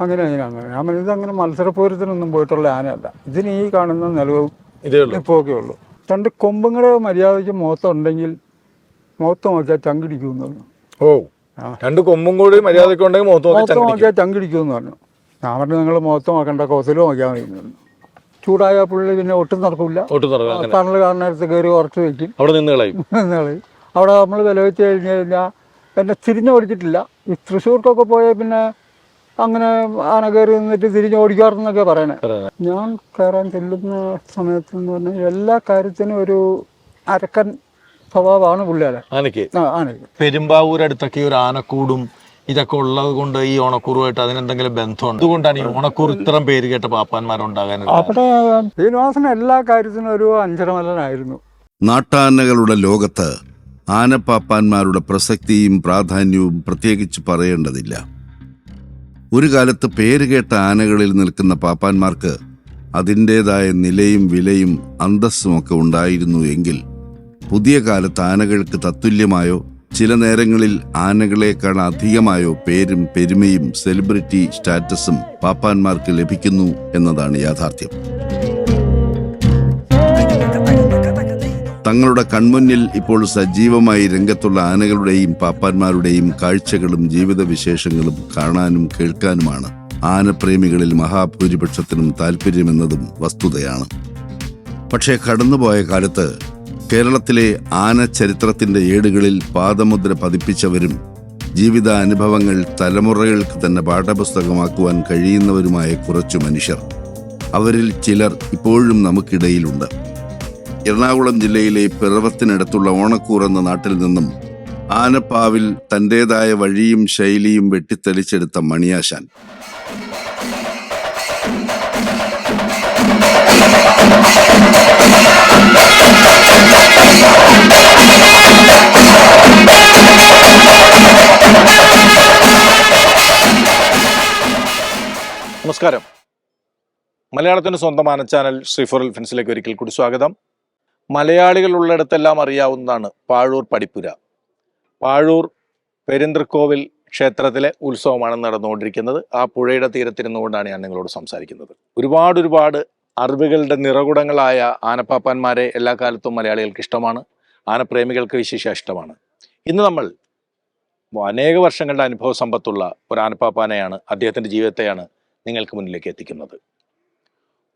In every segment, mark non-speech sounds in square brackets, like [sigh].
അങ്ങനെ അങ്ങനെ അങ്ങനെ. ഞാൻ പറഞ്ഞത് ഇതങ്ങനെ മത്സരപൂരത്തിനൊന്നും പോയിട്ടുള്ള ആനയല്ല. ഇതിന് ഈ കാണുന്ന നിലവും ഇതേ ഉള്ളൂ. രണ്ട് കൊമ്പുങ്ങളെ മര്യാദയ്ക്ക് മുഖത്തുണ്ടെങ്കിൽ മുഖത്ത് നോക്കിയാൽ ചങ്കിടിക്കുമെന്ന് പറഞ്ഞു. ഓ രണ്ട് കൊമ്പും കൂടി മര്യാദയ്ക്ക് ഉണ്ടെങ്കിൽ മുഖത്ത്. നോക്കിയാൽ ചങ്കിടിക്കുമെന്ന് പറഞ്ഞു. ഞാൻ പറഞ്ഞു നിങ്ങൾ മുഖത്ത് നോക്കണ്ട കോസിലും നോക്കിയാൽ മതി ചൂടായ പുള്ളി പിന്നെ ഒട്ടും നടക്കില്ല അങ്ങനെ. തണൽ കാണുന്നിടത്ത് കയറി ഉറച്ചു വെക്കും. അവിടെ നിന്ന് കളയും. [laughs] അവിടെ നമ്മൾ വില വെച്ച് കഴിഞ്ഞ് കഴിഞ്ഞാൽ എന്നെ തിരിഞ്ഞ് ഓടിച്ചിട്ടില്ല ഈ തൃശ്ശൂർക്കൊക്കെ പോയാൽ പിന്നെ അങ്ങനെ ആന കയറി നിന്നിട്ട് തിരിഞ്ഞ് ഓടിക്കാറെന്നൊക്കെ പറയണേ. ഞാൻ കയറാൻ ചെല്ലുന്ന സമയത്ത് എന്ന് പറഞ്ഞാൽ എല്ലാ കാര്യത്തിനും ഒരു അരക്കൻ സ്വഭാവമാണ് പുള്ളിയുടെ ആനയ്ക്ക്? ആ ആനയ്ക്ക്. പെരുമ്പാവൂർ അടുത്തൊക്കെ ഒരു ആനക്കൂടും ഇതൊക്കെ ഉള്ളത് കൊണ്ട് ഈ ഓണക്കൂറുമായിട്ട് അതിനെന്തെങ്കിലും ബന്ധമുണ്ട്? അതുകൊണ്ടാണ് ഈ ഓണക്കൂർ ഇത്രയും പേര് കേട്ട പാപ്പാന്മാരുണ്ടാകാൻ അവിടെ ശ്രീനിവാസൻ എല്ലാ കാര്യത്തിനും ഒരു അഞ്ചരമല്ലനായിരുന്നു നാട്ടാനകളുടെ ലോകത്ത് ആനപ്പാപ്പാന്മാരുടെ പ്രസക്തിയും പ്രാധാന്യവും പ്രത്യേകിച്ച് പറയേണ്ടതില്ല. ഒരു കാലത്ത് പേരുകേട്ട ആനകളിൽ നിൽക്കുന്ന പാപ്പാന്മാർക്ക് അതിന്റേതായ നിലയും വിലയും അന്തസ്സുമൊക്കെ ഉണ്ടായിരുന്നു എങ്കിൽ പുതിയ കാലത്ത് ആനകൾക്ക് തത്തുല്യമായോ ചില നേരങ്ങളിൽ ആനകളെക്കാൾ അധികമായോ പേരും പെരുമയും സെലിബ്രിറ്റി സ്റ്റാറ്റസും പാപ്പാന്മാർക്ക് ലഭിക്കുന്നു എന്നതാണ് യാഥാർത്ഥ്യം. തങ്ങളുടെ കൺമുന്നിൽ ഇപ്പോൾ സജീവമായി രംഗത്തുള്ള ആനകളുടെയും പാപ്പാന്മാരുടെയും കാഴ്ചകളും ജീവിതവിശേഷങ്ങളും കാണാനും കേൾക്കാനുമാണ് ആനപ്രേമികളിൽ മഹാഭൂരിപക്ഷത്തിനും താല്പര്യമെന്നതും വസ്തുതയാണ്. പക്ഷേ കടന്നുപോയ കാലത്ത് കേരളത്തിലെ ആന ചരിത്രത്തിന്റെ ഏടുകളിൽ പാദമുദ്ര പതിപ്പിച്ചവരും ജീവിതാനുഭവങ്ങൾ തലമുറകൾക്ക് തന്നെ പാഠപുസ്തകമാക്കുവാൻ കഴിയുന്നവരുമായ കുറച്ചു മനുഷ്യർ. അവരിൽ ചിലർ ഇപ്പോഴും നമുക്കിടയിലുണ്ട്. എറണാകുളം ജില്ലയിലെ പിറവത്തിനടുത്തുള്ള ഓണക്കൂർ എന്ന നാട്ടിൽ നിന്നും ആനപ്പാവിൽ തന്റേതായ വഴിയും ശൈലിയും വെട്ടിത്തെളിച്ചെടുത്ത മണിയാശാൻ. നമസ്കാരം. മലയാളത്തിന് സ്വന്തം ആന ചാനൽ ശ്രീഫോർ ഫിൻസിലേക്ക് ഒരിക്കൽ കൂടി സ്വാഗതം. മലയാളികൾ ഉള്ളിടത്തെല്ലാം അറിയാവുന്നതാണ് പാഴൂർ പടിപ്പുര. പാഴൂർ പെരിന്തൃക്കോവിൽ ക്ഷേത്രത്തിലെ ഉത്സവമാണ് നടന്നുകൊണ്ടിരിക്കുന്നത്. ആ പുഴയുടെ തീരത്തിരുന്നുകൊണ്ടാണ് ഞാൻ നിങ്ങളോട് സംസാരിക്കുന്നത്. ഒരുപാട് ഒരുപാട് അറിവുകളുടെ നിറകുടങ്ങളായ ആനപ്പാപ്പാന്മാരെ എല്ലാ കാലത്തും മലയാളികൾക്ക് ഇഷ്ടമാണ്. ആനപ്രേമികൾക്ക് വിശേഷ ഇഷ്ടമാണ്. ഇന്ന് നമ്മൾ അനേക വർഷങ്ങളുടെ അനുഭവ സമ്പത്തുള്ള ഒരു ആനപ്പാപ്പാനെയാണ് അദ്ദേഹത്തിന്റെ ജീവിതത്തെയാണ് നിങ്ങൾക്ക് മുന്നിലേക്ക് എത്തിക്കുന്നത്.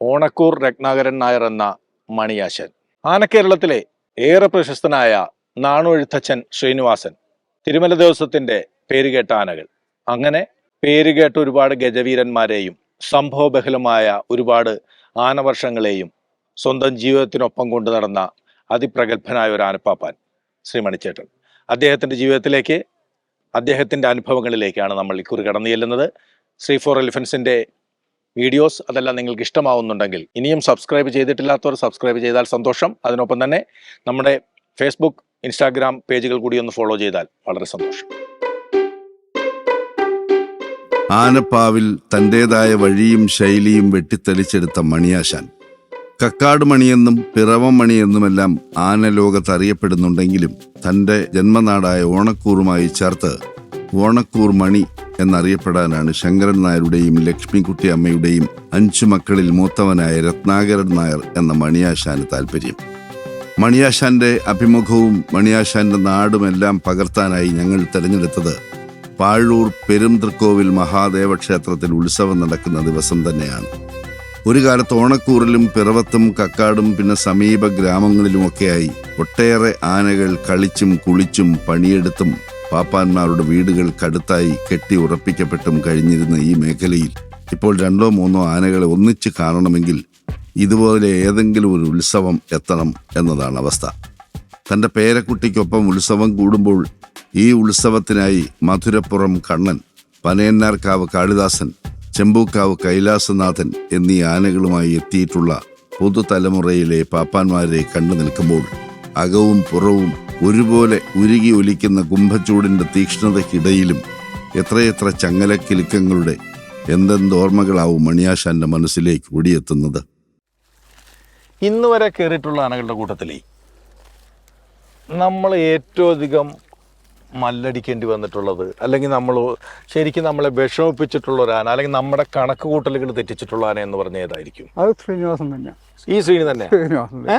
ഓണക്കൂർ രത്നാകരൻ നായർ എന്ന മണിയാശൻ. ആനക്കേരളത്തിലെ ഏറെ പ്രശസ്തനായ നാണുഴുത്തച്ഛൻ ശ്രീനിവാസൻ തിരുമല ദിവസത്തിന്റെ പേരുകേട്ട ആനകൾ. അങ്ങനെ പേരുകേട്ട ഒരുപാട് ഗജവീരന്മാരെയും സംഭവബഹലമായ ഒരുപാട് ആനവർഷങ്ങളെയും സ്വന്തം ജീവിതത്തിനൊപ്പം കൊണ്ടു നടന്ന അതിപ്രഗത്ഭനായ ഒരു ആനപ്പാപ്പാൻ ശ്രീ മണിച്ചേട്ടൻ. അദ്ദേഹത്തിന്റെ ജീവിതത്തിലേക്ക് അദ്ദേഹത്തിന്റെ അനുഭവങ്ങളിലേക്കാണ് നമ്മൾ ഇക്കുറി കടന്നു ചെല്ലുന്നത്. ശ്രീ ഫോർ എലിഫൻസിന്റെ വീഡിയോസ് അതെല്ലാം നിങ്ങൾക്ക് ഇഷ്ടമാവുന്നുണ്ടെങ്കിൽ ഇനിയും സബ്സ്ക്രൈബ് ചെയ്തിട്ടില്ലാത്തവർ സബ്സ്ക്രൈബ് ചെയ്താൽ സന്തോഷം. അതിനൊപ്പം തന്നെ നമ്മുടെ ഫേസ്ബുക്ക് ഇൻസ്റ്റാഗ്രാം പേജുകൾ കൂടി ഒന്ന് ഫോളോ ചെയ്താൽ വളരെ സന്തോഷം. ആനപ്പാവിൽ തന്റേതായ വഴിയും ശൈലിയും വെട്ടിത്തെളിച്ചെടുത്ത മണിയാശാൻ. കക്കാട് മണിയെന്നും പിറവം മണിയെന്നുമെല്ലാം ആനലോകത്ത് അറിയപ്പെടുന്നുണ്ടെങ്കിലും തന്റെ ജന്മനാടായ ഓണക്കൂറുമായി ചേർത്ത് ഓണക്കൂർ മണി എന്നറിയപ്പെടാനാണ് ശങ്കരൻ നായരുടെയും ലക്ഷ്മിക്കുട്ടി അമ്മയുടെയും അഞ്ചു മക്കളിൽ മൂത്തവനായ രത്നാകരൻ നായർ എന്ന മണിയാശാന് താല്പര്യം മണിയാശാന്റെ അഭിമുഖവും മണിയാശാന്റെ നാടുമെല്ലാം പകർത്താനായി ഞങ്ങൾ തിരഞ്ഞെടുത്തത് പാഴൂർ പെരുംതൃക്കോവിൽ മഹാദേവ ക്ഷേത്രത്തിൽ ഉത്സവം നടക്കുന്ന ദിവസം തന്നെയാണ്. ഒരു കാലത്ത് ഓണക്കൂറിലും പിറവത്തും കക്കാടും പിന്നെ സമീപ ഗ്രാമങ്ങളിലുമൊക്കെയായി ഒട്ടേറെ ആനകൾ കളിച്ചും കുളിച്ചും പണിയെടുത്തും പാപ്പാന്മാരുടെ വീടുകൾക്കടുത്തായി കെട്ടി ഉറപ്പിക്കപ്പെട്ടും കഴിഞ്ഞിരുന്ന ഈ മേഖലയിൽ ഇപ്പോൾ രണ്ടോ മൂന്നോ ആനകളെ ഒന്നിച്ച് കാണണമെങ്കിൽ ഇതുപോലെ ഏതെങ്കിലും ഒരു ഉത്സവം എത്തണം എന്നതാണ് അവസ്ഥ. തന്റെ പേരക്കുട്ടിക്കൊപ്പം ഉത്സവം കൂടുമ്പോൾ ഈ ഉത്സവത്തിനായി മധുരപ്പുറം കണ്ണൻ പനയന്നാർക്കാവ് കാളിദാസൻ ചെമ്പൂക്കാവ് കൈലാസനാഥൻ എന്നീ ആനകളുമായി എത്തിയിട്ടുള്ള പുതുതലമുറയിലെ പാപ്പാന്മാരെ കണ്ടു നിൽക്കുമ്പോൾ അകവും പുറവും ഒരുപോലെ ഉരുകി ഒലിക്കുന്ന കുംഭച്ചൂടിന്റെ തീക്ഷ്ണതയ്ക്കിടയിലും എത്രയെത്ര ചങ്ങലക്കിലുക്കങ്ങളുടെ എന്തെന്തോർമ്മകളാവും മണിയാശാന്റെ മനസ്സിലേക്ക് ഓടിയെത്തുന്നത്? ഇന്ന് വരെ കയറിയിട്ടുള്ള ആനകളുടെ കൂട്ടത്തിൽ നമ്മൾ ഏറ്റവും അധികം മല്ലടിക്കേണ്ടി വന്നിട്ടുള്ളത് അല്ലെങ്കിൽ നമ്മൾ ശരിക്കും നമ്മളെ വിഷമിപ്പിച്ചിട്ടുള്ള ഒരു ആന അല്ലെങ്കിൽ നമ്മുടെ കണക്ക് കൂട്ടലുകൾ തെറ്റിച്ചിട്ടുള്ള ആന എന്ന് പറഞ്ഞ ഏതായിരിക്കും? അത് ശ്രീനിവാസം തന്നെ ഈ ശ്രീനി തന്നെ? ശ്രീനിവാസൻ തന്നെ.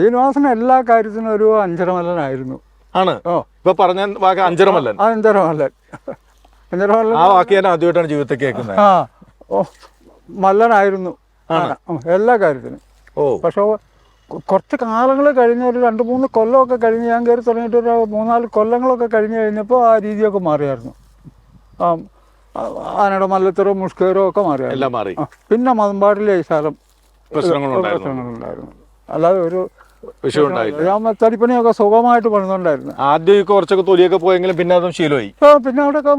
ശ്രീനിവാസൻ എല്ലാ കാര്യത്തിനും ഒരു അഞ്ചരമല്ലനായിരുന്നു. ആണ്. ഇപ്പൊ പറഞ്ഞ വാക്ക് അഞ്ചരമല്ലൻ. ആ അഞ്ചരമല്ലൻ. അഞ്ചരമല്ലൻ ആ വാക്ക് ഞാൻ ആദ്യമായിട്ടാണ് ജീവിതത്തിൽ കേൾക്കുന്നത്. ആ ഓ മല്ലനായിരുന്നു. എല്ലാ കാര്യത്തിനും. ഓ. പക്ഷെ കുറച്ച് കാലങ്ങൾ കഴിഞ്ഞ ഒരു രണ്ട് മൂന്ന് കൊല്ലമൊക്കെ കഴിഞ്ഞ് ഞാൻ കയറി തുടങ്ങിയിട്ട് ഒരു മൂന്നാൽ കൊല്ലങ്ങളൊക്കെ കഴിഞ്ഞ് കഴിഞ്ഞപ്പോൾ ആ രീതിയൊക്കെ മാറിയായിരുന്നു. ആ ആനയുടെ മല്ലത്തരോ മുഷ്കരോ ഒക്കെ മാറിയായിരുന്നു. മാറി. പിന്നെ മതമ്പാടിലെ ശാലം പ്രശ്നങ്ങളുണ്ടായിരുന്നു. അല്ലാതെ ഒരു വിഷയം ഉണ്ടായില്ല തടിപ്പണിയൊക്കെ സുഖമായിട്ട് പണിതുണ്ടായിരുന്നു ആദ്യം കുറച്ചൊക്കെ തൊലിയൊക്കെ പോയെങ്കിലും പിന്നെ അതും ശീലമായി. ആ, പിന്നെ അവിടെയൊക്കെ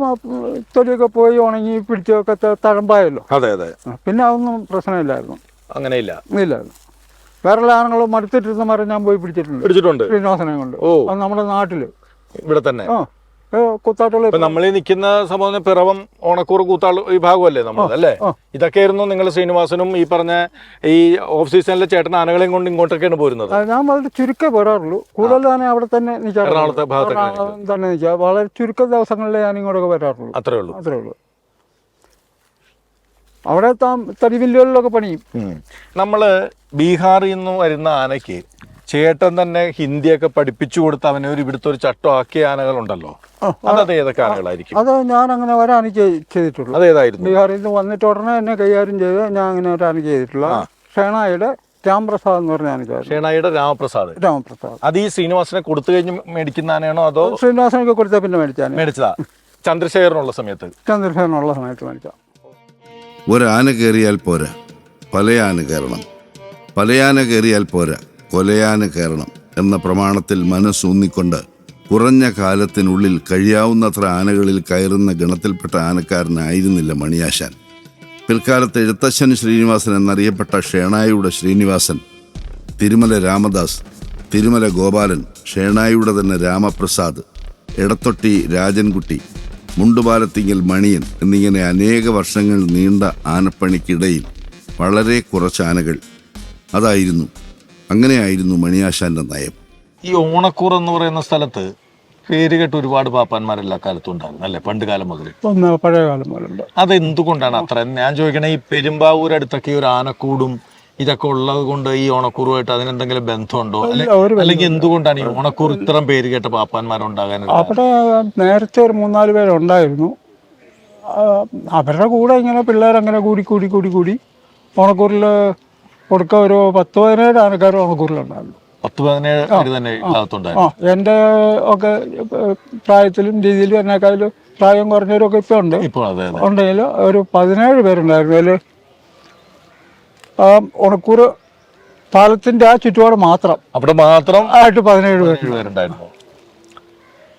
തൊലിയൊക്കെ പോയി ഉണങ്ങി പിടിച്ചൊക്കെ തഴമ്പായല്ലോ. അതെ അതെ. പിന്നെ അതൊന്നും പ്രശ്നമില്ലായിരുന്നു. അങ്ങനെ ഇല്ല ഇല്ലായിരുന്നു. വേറെ ആണുങ്ങൾ മടുത്തിട്ടിരുന്ന മരം ഞാൻ പോയി പിടിച്ചിട്ടുണ്ട്. പിടിച്ചിട്ടുണ്ട്. ശ്രീനിവാസനെ കൊണ്ട്. ഓ. നമ്മുടെ നാട്ടിൽ. ഇവിടെ തന്നെ. ആ. കുത്താട്ടുള്ള നമ്മൾ ഈ നിൽക്കുന്ന സംഭവം പിറവം ഓണക്കൂർ കൂത്താൾ വിഭാഗമല്ലേ ആ. ഇതൊക്കെയായിരുന്നു നിങ്ങൾ ശ്രീനിവാസനും ഈ പറഞ്ഞ ഈ ഓഫ് സീസണിലെ ചേട്ടൻ ആനകളെയും കൊണ്ട് ഇങ്ങോട്ടൊക്കെയാണ് പോരുന്നത്. ഞാൻ വളരെ ചുരുക്കേ വരാറുള്ളൂ കൂടുതൽ തന്നെ അവിടെ തന്നെ. എറണാകുളത്തെ ഭാഗത്തൊക്കെ തന്നെ നിൽക്കുക. വളരെ ചുരുക്ക ദിവസങ്ങളിലേ ഞാൻ ഇങ്ങോട്ടൊക്കെ വരാറുള്ളൂ. അത്രേ ഉള്ളൂ. അത്രേ ഉള്ളൂ. അവിടെ തടിവില്ലുകളിലൊക്കെ പണിയും. നമ്മൾ ബീഹാറിൽ നിന്ന് വരുന്ന ആനയ്ക്ക് ചേട്ടൻ തന്നെ ഹിന്ദിയൊക്കെ പഠിപ്പിച്ചു കൊടുത്ത് അവനെ ഒരു ഇവിടുത്തെ ഒരു ചട്ടം ആക്കിയ ആനകളുണ്ടല്ലോ അതത് ഏതൊക്കെ ആനകളായിരിക്കും? അത് ഞാൻ അങ്ങനെ ഒരാണ് ചെയ്തിട്ടുള്ളൂ. അതേതായിരുന്നു ബീഹാറിൽ നിന്ന് വന്നിട്ട് ഉടനെ എന്നെ കൈകാര്യം ചെയ്ത് ഞാൻ അങ്ങനെ ഒരാണ് ചെയ്തിട്ടുള്ള ഷേണായുടെ രാംപ്രസാദ് എന്ന് പറഞ്ഞ ആനക്കാരൻ. ഷേണായിയുടെ രാമപ്രസാദ്. രാമപ്രസാദ്. അത് ഈ ശ്രീനിവാസനെ കൊടുത്തു കഴിഞ്ഞ് മേടിക്കുന്ന ആനയാണോ അതോ ശ്രീനിവാസനൊക്കെ കൊടുത്ത പിന്നെ മേടിച്ചാൽ മേടിച്ചതാ? ചന്ദ്രശേഖരനുള്ള സമയത്ത്. ചന്ദ്രശേഖരനുള്ള സമയത്ത് മേടിച്ചാൽ ഒരു ആന കയറിയാൽ പോരാ. പല ആന കയറണം. പല ആന കയറിയാൽ പോരാ. കൊലയാന കയറണം എന്ന പ്രമാണത്തിൽ മനസ്സൂന്നിക്കൊണ്ട് കുറഞ്ഞ കാലത്തിനുള്ളിൽ കഴിയാവുന്നത്ര ആനകളിൽ കയറുന്ന ഗണത്തിൽപ്പെട്ട ആനക്കാരനായിരുന്നില്ല മണിയാശാൻ. പിൽക്കാലത്ത് എഴുത്തച്ഛൻ ശ്രീനിവാസൻ എന്നറിയപ്പെട്ട ഷേണായിയുടെ ശ്രീനിവാസൻ തിരുമല രാമദാസ് തിരുമല ഗോപാലൻ ഷേണായിയുടെ തന്നെ രാമപ്രസാദ് ഇടത്തൊട്ടി രാജൻകുട്ടി മുണ്ടുപാലത്തിങ്കൽ മണിയൻ എന്നിങ്ങനെ അനേക വർഷങ്ങൾ നീണ്ട ആനപ്പണിക്കിടയിൽ വളരെ കുറച്ച് ആനകൾ അതായിരുന്നു അങ്ങനെയായിരുന്നു മണിയാശാന്റെ നയം. ഈ ഓണക്കൂർ എന്ന് പറയുന്ന സ്ഥലത്ത് പേര് കേട്ട് ഒരുപാട് പാപ്പാന്മാരെല്ലാ കാലത്തും ഉണ്ടായിരുന്നു അല്ലേ? പണ്ട് കാലം മുതൽ. പഴയ കാലം മുതലുണ്ട്. അത് എന്തുകൊണ്ടാണ് അത്ര? ഞാൻ ചോദിക്കണേ ഈ പെരുമ്പാവൂർ അടുത്തൊക്കെ ഒരു ആനക്കൂടും ഇതൊക്കെ ഉള്ളത് കൊണ്ട് ഈ ഓണക്കൂറുമായിട്ട് അതിനെന്തെങ്കിലും ബന്ധമുണ്ടോ? അല്ലെങ്കിൽ എന്തുകൊണ്ടാണ് ഈ ഓണക്കൂർ ഇത്രയും പേര് കേട്ട പാപ്പാന്മാരുണ്ടാകാൻ അവിടെ നേരത്തെ ഒരു മൂന്നാൽ പേരുണ്ടായിരുന്നു അവരുടെ കൂടെ ഇങ്ങനെ പിള്ളേരങ്ങനെ കൂടി കൂടി കൂടി കൂടി ഓണക്കൂറിൽ കൊടുക്ക ഒരു പത്ത് പതിനേഴ് ആനക്കാർ മണിക്കൂറിലുണ്ടായിരുന്നു പത്ത് പതിനേഴ് തന്നെ ആ എന്റെ ഒക്കെ പ്രായത്തിലും രീതിയിലും എന്നെക്കാളും പ്രായം കുറഞ്ഞവരൊക്കെ ഇപ്പം ഉണ്ട്. ഉണ്ടെങ്കിൽ ഒരു പതിനേഴ് പേരുണ്ടായിരുന്നു. അതിൽ ആ ഉണക്കൂറ് പാലത്തിന്റെ ആ ചുറ്റുപാട് മാത്രം അവിടെ മാത്രം ആയിട്ട് പതിനേഴ് പേരുണ്ടായിരുന്നു.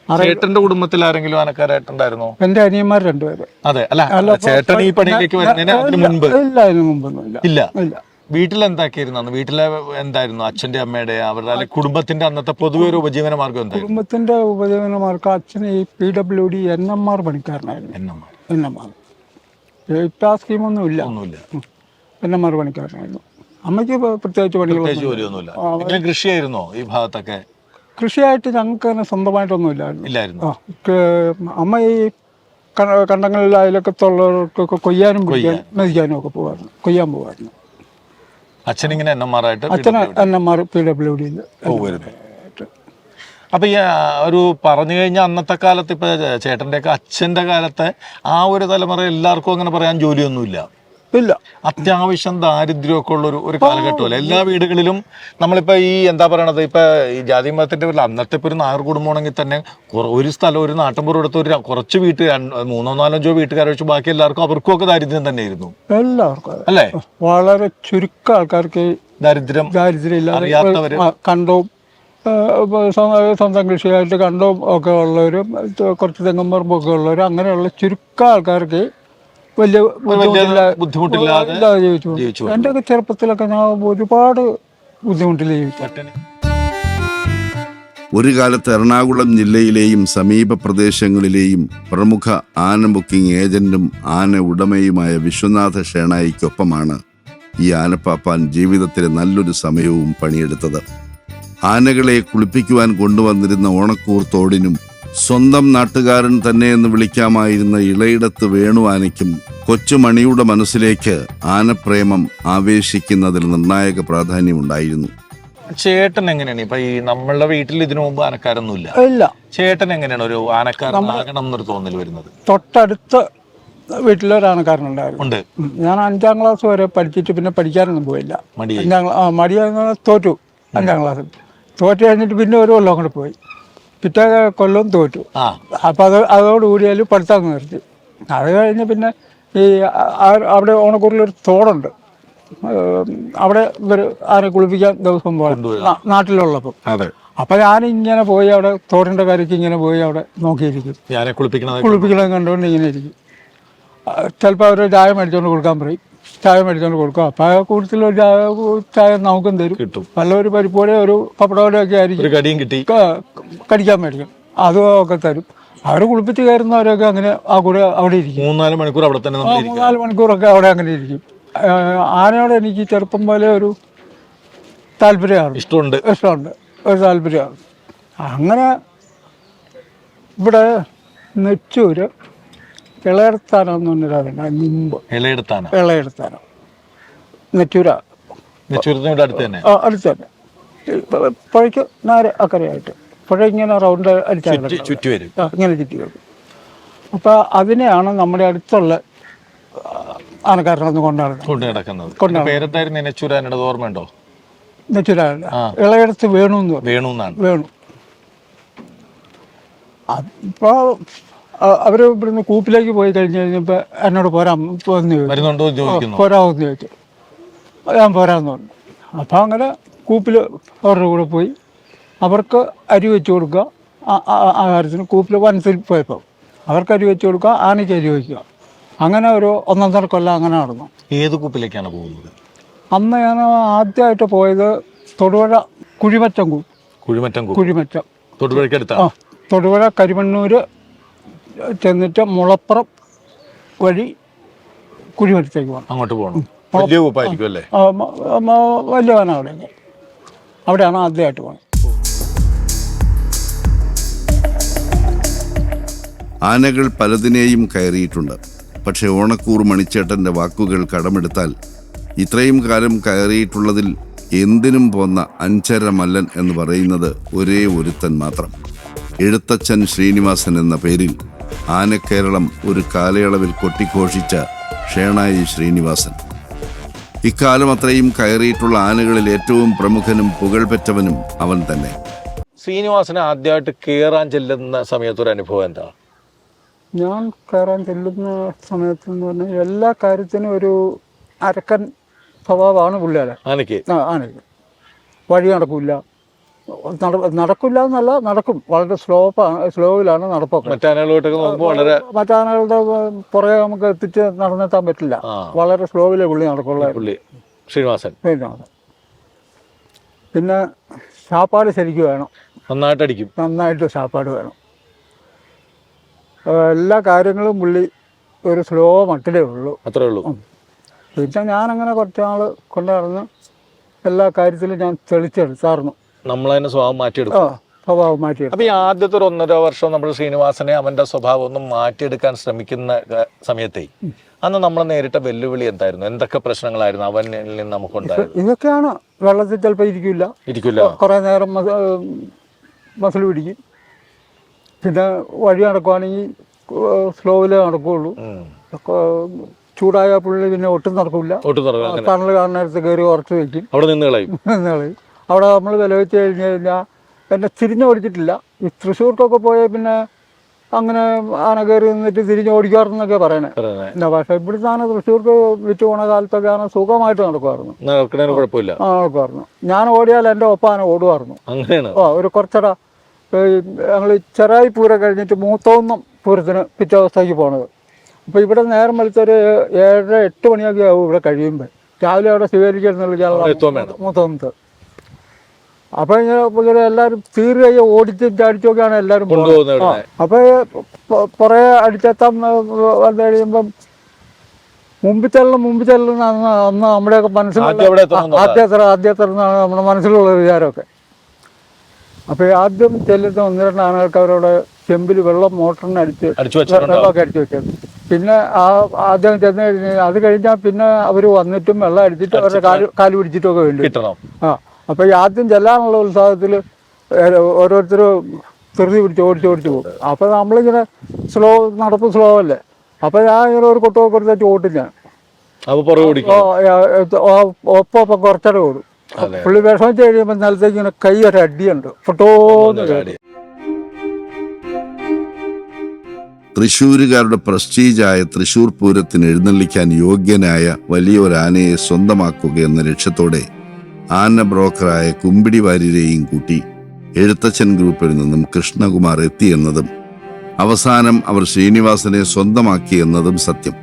ചേട്ടന്റെ കുടുംബത്തിൽ ആരെങ്കിലും ആനക്കാരായിട്ടുണ്ടായിരുന്നോ? എന്റെ അനിയന്മാർ രണ്ടുപേര്. അതെ അല്ല ചേട്ടൻ ഈ പണിയിലേക്ക് വരുന്നതിന് മുൻപ്. ഇല്ല അതിന് മുമ്പൊന്നും ഇല്ല. ഇല്ല. വീട്ടിൽ എന്താക്കിയിരുന്നു അന്ന്? വീട്ടിലെ എന്തായിരുന്നു? അച്ഛന്റെ അമ്മയുടെ അവരുടെ കുടുംബത്തിന്റെ അന്നത്തെ പൊതുവെ ഒരു ഉപജീവന മാർഗം എന്തായിരുന്നു? ഉപജീവന മാർഗം അച്ഛൻ ഈ P W D N M R പണിക്കാരനായിരുന്നു. N M R. ഇപ്പം ആ സ്കീമൊന്നും ഇല്ല ഒന്നുമില്ല. എൻ എം ആർ പണിക്കാരനായിരുന്നു. അമ്മയ്ക്ക് പ്രത്യേകിച്ച് പ്രത്യേകിച്ച് പണികളൊന്നും ജോലിയൊന്നുമില്ല. എങ്കിലും കൃഷിയായിരുന്നോ ഈ ഭാഗത്തൊക്കെ? കൃഷിയായിട്ട് ഞങ്ങൾക്ക് തന്നെ സ്വന്തമായിട്ടൊന്നും ഇല്ലായിരുന്നു. ഇല്ലായിരുന്നു അമ്മ ഈ കണ്ടങ്ങളിൽ അയലക്കത്തുള്ളവർക്കൊക്കെ കൊയ്യാനും മെതിക്കാനും ഒക്കെ പോകാറുണ്ട് കൊയ്യാൻ പോകുമായിരുന്നു അച്ഛൻ ഇങ്ങനെ എൻ എം ആർ ആയിട്ട് അച്ഛൻ N M R P W ഡിയിൽ പോകുമായിരുന്നു അപ്പൊ ഈ ഒരു പറഞ്ഞു കഴിഞ്ഞ അന്നത്തെ കാലത്ത് ഇപ്പൊ ചേട്ടന്റെ ഒക്കെ അച്ഛന്റെ കാലത്തെ ആ ഒരു തലമുറ എല്ലാവർക്കും അങ്ങനെ പറയാൻ ജോലിയൊന്നുമില്ല. ഇല്ല. അത്യാവശ്യം ദാരിദ്ര്യമൊക്കെ ഉള്ള ഒരു ഒരു കാലഘട്ടമല്ല? എല്ലാ വീടുകളിലും നമ്മളിപ്പോ ഈ എന്താ പറയണത്? ഇപ്പൊ ഈ ജാതി മതത്തിന്റെ പേരിൽ അന്നത്തെ ഒരു നായർ കുടുംബമാണെങ്കിൽ തന്നെ ഒരു സ്ഥലം ഒരു നാട്ടിൻപുറം എടുത്ത് ഒരു കുറച്ച് വീട്ട് മൂന്നോ നാലഞ്ചോ വീട്ടുകാരെ വെച്ച് ബാക്കി എല്ലാവർക്കും അവർക്കും ഒക്കെ ദാരിദ്ര്യം തന്നെയായിരുന്നു. എല്ലാവർക്കും അതെ. അല്ലേ? വളരെ ചുരുക്കം ആൾക്കാർക്ക് ദാരിദ്ര്യം ദാരിദ്ര്യം ഇല്ലാതെ കണ്ടവും സ്വന്തം കൃഷിയായിട്ട് കണ്ടും ഒക്കെ ഉള്ളവരും കുറച്ച് തെങ്ങും പറമ്പൊക്കെ ഉള്ളവരും അങ്ങനെയുള്ള ചുരുക്കം ആൾക്കാർക്ക് വലിയ ബുദ്ധിമുട്ടില്ല ബുദ്ധിമുട്ടില്ലാതെ ജീവിച്ചു. എന്റെ ഒക്കെ ചെറുപ്പത്തിലൊക്കെ ഞാൻ ഒരുപാട് ബുദ്ധിമുട്ടിൽ ജീവിച്ചു. ഒരു കാലത്ത് എറണാകുളം ജില്ലയിലെയും സമീപ പ്രദേശങ്ങളിലെയും പ്രമുഖ ആന ബുക്കിംഗ് ഏജന്റും ആന ഉടമയുമായ വിശ്വനാഥ ഷേണായിക്കൊപ്പമാണ് ഈ ആനപ്പാപ്പാൻ ജീവിതത്തിലെ നല്ലൊരു സമയവും പണിയെടുത്തത്. ആനകളെ കുളിപ്പിക്കുവാൻ കൊണ്ടുവന്നിരുന്ന ഓണക്കൂർ തോടിനും സ്വന്തം നാട്ടുകാരൻ തന്നെ എന്ന് വിളിക്കാമായിരുന്ന ഇളയിടത്ത് വേണു ആനയ്ക്കും കൊച്ചുമണിയുടെ മനസ്സിലേക്ക് ആനപ്രേമം ആവേശിക്കുന്നതിൽ നിർണായക പ്രാധാന്യമുണ്ടായിരുന്നു. ചേട്ടൻ എങ്ങനെയാണ്? ഇപ്പൊ ഈ നമ്മളുടെ വീട്ടിൽ ഇതിനു മുമ്പ് ആനക്കാരൊന്നും ഇല്ല. ഇല്ല ചേട്ടൻ എങ്ങനെയാണ് ഒരു ആനക്കാരൻ എന്നൊരു തോന്നൽ വരുന്നത്? തൊട്ടടുത്ത വീട്ടിലൊരാണക്കാരനുണ്ടായിരുന്നു. ഞാൻ അഞ്ചാം ക്ലാസ് വരെ പഠിച്ചിട്ട് പിന്നെ പഠിക്കാനൊന്നും പോയില്ല. മടിയാ അഞ്ചാം മടിയാന്ന് തോറ്റു. അഞ്ചാം ക്ലാസ്സിൽ തോറ്റ് കഴിഞ്ഞിട്ട് പിന്നെ ഒരു കൊല്ലം കൂടെ പോയി. പിറ്റേ കൊല്ലം തോറ്റു. ആ. അപ്പോൾ അത് അതോടുകൂടി അതിൽ പഠിത്തം നിർത്തി. അത് കഴിഞ്ഞ് പിന്നെ ഈ അവിടെ ഓണക്കൂറിലൊരു തോടുണ്ട്. അവിടെ ഇവർ ആരെ കുളിപ്പിക്കാൻ ദിവസം പോകാൻ നാട്ടിലുള്ളപ്പോൾ അതെ. ഞാൻ ഇങ്ങനെ പോയി അവിടെ തോടിന്റെ കരയ്ക്ക് ഇങ്ങനെ പോയി അവിടെ നോക്കിയിരിക്കും. ഞാനെ കുളിപ്പിക്കണത് കുളിപ്പിക്കണം കണ്ടുകൊണ്ട് ഇങ്ങനെ ഇരിക്കും. ചിലപ്പോൾ അവർ ചായ മേടിച്ചുകൊണ്ട് കൊടുക്കാൻ പറയും. ചായ മേടിച്ചുകൊണ്ട് കൊടുക്കും. അപ്പോൾ ആ കൂട്ടത്തിൽ ചായ ചായ നമുക്കും തരും. കിട്ടും. നല്ലൊരു ഒരു പരിപ്പോടെ ഒരു പപ്പടോടെ ഒക്കെ ആയിരിക്കും. കടിയും കിട്ടി. കടിക്കാൻ മേടിക്കും. അതും ഒക്കെ തരും. അവർ കുളിപ്പിച്ച് കയറുന്നവരൊക്കെ അങ്ങനെ ആ കൂടെ അവിടെ ഇരിക്കും. മൂന്നാൽ മണിക്കൂർ അവിടെ തന്നെ മൂന്നാൽ മണിക്കൂറൊക്കെ അവിടെ അങ്ങനെ ഇരിക്കും. ആനയോട് എനിക്ക് ചെറുപ്പം പോലെ ഒരു താല്പര്യമാണ്. ഇഷ്ടമുണ്ട്. ഇഷ്ടമുണ്ട്. ഒരു താല്പര്യമാണ്. അങ്ങനെ ഇവിടെ നെച്ചൂര് ഇളയടത്താനം എന്ന് പറഞ്ഞൊരാളുണ്ട് മുമ്പ് ഇലയെടുത്താണ് ഇളയടത്താനം നെച്ചൂര നെച്ചൂരത്തിനോട് അടുത്ത് തന്നെ? ആ, അടുത്ത് തന്നെ. ഇപ്പ- പുഴയ്ക്ക് നേരെ അക്കരയായിട്ട്. പുഴ ഇങ്ങനെ റൗണ്ട് അടിച്ചാൽ ചുറ്റി- ചുറ്റി വരും. ആ, ഇങ്ങനെ ചുറ്റി കിടക്കും അപ്പോൾ അതിനെയാണ് നമ്മുടെ അടുത്തുള്ള ആനക്കാരനൊന്ന് കൊണ്ടാടുന്നത് കൊണ്ട് കിടക്കുന്നത് പേരെന്തായിരുന്നു നെച്ചൂരാനയുടെ ഓർമ്മയുണ്ടോ? നെച്ചൂരാണ് ഇളയെടുത്ത് വേണു എന്ന് പറയും വേണു എന്നാണ്. വേണു. അപ്പോൾ അവർ ഇവിടുന്ന് കൂപ്പിലേക്ക് പോയി കഴിഞ്ഞ് കഴിഞ്ഞപ്പോൾ എന്നോട് പോരാൻ പോന്ന് വരുന്നുണ്ടോ എന്ന് ചോദിക്കുന്നു. പോരാമെന്ന് ചോദിച്ചു. ഞാൻ പോരാന്ന് പറഞ്ഞു. അപ്പോൾ അങ്ങനെ കൂപ്പിൽ അവരുടെ കൂടെ പോയി. അവർക്ക് അരി വെച്ച് കൊടുക്കുക. ആഹാരത്തിന് കൂപ്പിൽ വനത്തിൽ പോയപ്പോൾ അവർക്ക് അരി വെച്ച് കൊടുക്കുക ആനയ്ക്ക് അരി വയ്ക്കുക. അങ്ങനെ ഒരു ഒന്നൊന്നര കൊല്ലം അങ്ങനെ നടന്നു. ഏത് കൂപ്പിലേക്കാണ് പോകുന്നത്? അന്ന് ഞാൻ ആദ്യമായിട്ട് പോയത് തൊടുപുഴ കുഴിമറ്റം കൂപ്പ് കുഴിമറ്റം കുഴിമറ്റം. തൊടുപുഴയ്ക്കടുത്താ? ആ തൊടുപുഴ കരിമണ്ണൂർ ചെന്നിട്ട് മുളപ്പുറം വഴി കുഴിമരത്തേക്ക് പോകണം അങ്ങോട്ട് പോകണം വലിയ കൂപ്പായിരിക്കും അല്ലേ? വലിയ വന അവിടെ അവിടെയാണ് ആദ്യമായിട്ട് പോകുന്നത് ആനകൾ പലതിനെയും കയറിയിട്ടുണ്ട്. പക്ഷെ ഓണക്കൂർ മണിച്ചേട്ടന്റെ വാക്കുകൾ കടമെടുത്താൽ ഇത്രയും കാലം കയറിയിട്ടുള്ളതിൽ എന്തിനും പോന്ന അഞ്ചര മല്ലൻ എന്ന് പറയുന്നത് ഒരേ ഒരുത്തൻ മാത്രം. എഴുത്തച്ഛൻ ശ്രീനിവാസൻ എന്ന പേരിൽ ആനക്കേരളം ഒരു കാലയളവിൽ കൊട്ടിഘോഷിച്ച ഷേണായി ശ്രീനിവാസൻ. ഇക്കാലം അത്രയും കയറിയിട്ടുള്ള ആനകളിൽ ഏറ്റവും പ്രമുഖനും പുകഴ്പെറ്റവനും അവൻ തന്നെ. ശ്രീനിവാസന് ആദ്യമായിട്ട് കയറാൻ ചെല്ലുന്ന സമയത്തൊരു അനുഭവം എന്താ? ഞാൻ കയറാൻ ചെല്ലുന്ന സമയത്ത് എന്ന് പറഞ്ഞാൽ എല്ലാ കാര്യത്തിനും ഒരു അരക്കൻ സ്വഭാവമാണ് പുള്ളിയുടെ. ആനയ്ക്ക്? ആ ആനയ്ക്ക്. വഴി നടക്കില്ല നട നടക്കില്ല എന്നല്ല നടക്കും. വളരെ സ്ലോപ്പാണ് സ്ലോയിലാണ് നടപ്പൊക്കെ. മറ്റാനകളുമായിട്ടൊക്കെ നോക്കുമ്പോൾ വളരെ മറ്റാനകളുടെ പുറകെ നമുക്ക് എത്തിച്ച് നടന്നെത്താൻ പറ്റില്ല. വളരെ സ്ലോയിലെ പുള്ളി നടക്കുള്ള. പുള്ളി. ശ്രീനിവാസൻ. ഇതാണ് പിന്നെ സാപ്പാട് ശരിക്കും വേണം. നന്നായിട്ട് അടിക്കും നന്നായിട്ട് സാപ്പാട് വേണം. എല്ലാ കാര്യങ്ങളും പുള്ളി ഒരു സ്ലോ മട്ടിലേ ഉള്ളൂ. അത്രേ ഉള്ളൂ. പിന്നെ ഞാനങ്ങനെ കുറച്ച് നാൾ കൊണ്ടു നടന്ന് എല്ലാ കാര്യത്തിലും ഞാൻ തെളിച്ചെടുത്തായിരുന്നു. നമ്മൾ തന്നെ സ്വഭാവം മാറ്റിയെടുക്കും. സ്വഭാവം മാറ്റി അപ്പൊ ഈ ആദ്യത്തെ ഒരു ഒന്നര വർഷം നമ്മൾ ശ്രീനിവാസനെ അവന്റെ സ്വഭാവം ഒന്ന് മാറ്റിയെടുക്കാൻ ശ്രമിക്കുന്ന സമയത്തേ അന്ന് നമ്മൾ നേരിട്ട വെല്ലുവിളി എന്തായിരുന്നു? എന്തൊക്കെ പ്രശ്നങ്ങളായിരുന്നു അവനിൽ നിന്ന് നമുക്ക് ഇതൊക്കെയാണ് വെള്ളത്തിൽ ചിലപ്പോൾ ഇരിക്കില്ല. ഇരിക്കില്ല. കുറേ നേരം മസിൽ പിടിക്കും. പിന്നെ വഴി നടക്കുവാണെങ്കിൽ സ്ലോവിലേ നടക്കുകയുള്ളൂ ഒക്കെ ചൂടായ പുള്ളി പിന്നെ ഒട്ടും നടക്കില്ല ഒട്ടും തുറക്കുക കാരണം തണൽ കാണുന്നിടത്ത് കയറി ഉറച്ചു വെക്കും അവിടെ നിന്ന് കളയും. എന്നാൾ അവിടെ നമ്മൾ വില വെച്ച് കഴിഞ്ഞ് കഴിഞ്ഞാൽ എന്നെ തിരിഞ്ഞ് ഓടിച്ചിട്ടില്ല. ഈ തൃശ്ശൂർക്കൊക്കെ പോയാൽ പിന്നെ അങ്ങനെ ആന കയറി നിന്നിട്ട് തിരിഞ്ഞ് ഓടിക്കാറെന്നൊക്കെ പറയണേ. എന്നാ പക്ഷേ ഇവിടുത്തെ ആന തൃശ്ശൂർക്ക് വിറ്റ് പോണ കാലത്തൊക്കെ ആന സുഖമായിട്ട് നടക്കുമായിരുന്നു. കുഴപ്പമില്ല. ആ നടക്കുമായിരുന്നു. ഞാൻ ഓടിയാൽ എന്റെ ഒപ്പം ആന ഓടുമായിരുന്നു. അങ്ങനെയാണ്. ഓ ഒരു കുറച്ചട ഞങ്ങൾ ചെറായി പൂരം കഴിഞ്ഞിട്ട് മൂത്തോന്നും പൂരത്തിന് പിറ്റേ അവസ്ഥയ്ക്ക് പോണത്. അപ്പോൾ ഇവിടെ നേരം വലിച്ചൊരു ഏഴര എട്ട് മണിയൊക്കെ ആവും ഇവിടെ കഴിയുമ്പോൾ രാവിലെ അവിടെ വേണം. മൂത്തോന്നത്ത് അപ്പോൾ ഇങ്ങനെ ഇങ്ങനെ എല്ലാവരും തീർ കൈ ഓടിച്ചും ചാടിച്ചൊക്കെയാണ് കൊണ്ടുപോകുന്നത് അപ്പോൾ കുറേ അടിച്ചെത്താൻ വന്നു കഴിയുമ്പം മുമ്പിൽ ചെല്ലണം മുമ്പിൽ ചെല്ലണം അന്ന് അന്ന് നമ്മുടെയൊക്കെ മനസ്സിൽ ആദ്യത്ര ആദ്യത്ര എന്നാണ് നമ്മുടെ മനസ്സിലുള്ള വിചാരമൊക്കെ. അപ്പോൾ ആദ്യം ചെല്ലുന്ന ഒന്ന് രണ്ട് ആനകൾക്ക് അവരവിടെ ചെമ്പിൽ വെള്ളം മോട്ടറിന് അടിച്ച് വെള്ളമൊക്കെ അടിച്ചു വെച്ചത് പിന്നെ ആ ആദ്യം ചെന്ന് കഴിഞ്ഞാൽ അത് കഴിഞ്ഞാൽ പിന്നെ അവർ വന്നിട്ടും വെള്ളം അടിച്ചിട്ട് അവരുടെ കാൽ കാൽ പിടിച്ചിട്ടൊക്കെ വേണ്ടി ആ. അപ്പോൾ ഈ ആദ്യം ചെല്ലാനുള്ള ഉത്സാഹത്തിൽ ഓരോരുത്തർ ധൃതി പിടിച്ച് ഓടിച്ച് ഓടിച്ച് പോകും. അപ്പോൾ നമ്മളിങ്ങനെ സ്ലോ നടപ്പ് സ്ലോ അല്ലേ? അപ്പോൾ ഞാൻ ഇങ്ങനെ ഒരു കൊട്ടോ കൊടുത്തിട്ട് ഓട്ടും ഞാൻ ഒപ്പം കുറച്ചട ഓടും. പുള്ളി വിഷമിച്ച് കഴിയുമ്പോൾ നിലത്തേക്ക് ഇങ്ങനെ കൈ ഒരു അടിയുണ്ട്. പൊട്ടോന്ന് കേട്ടു തൃശൂരുകാരുടെ പ്രസ്റ്റീജായ തൃശൂർ പൂരത്തിന് എഴുന്നള്ളിക്കാൻ യോഗ്യനായ വലിയൊരാനയെ സ്വന്തമാക്കുക എന്ന ലക്ഷ്യത്തോടെ ആന ബ്രോക്കറായ കുമ്പിടി വാര്യരെയും കൂട്ടി എഴുത്തച്ഛൻ ഗ്രൂപ്പിൽ നിന്നും കൃഷ്ണകുമാർ എത്തിയെന്നതും അവസാനം അവർ ശ്രീനിവാസനെ സ്വന്തമാക്കിയെന്നതും സത്യം.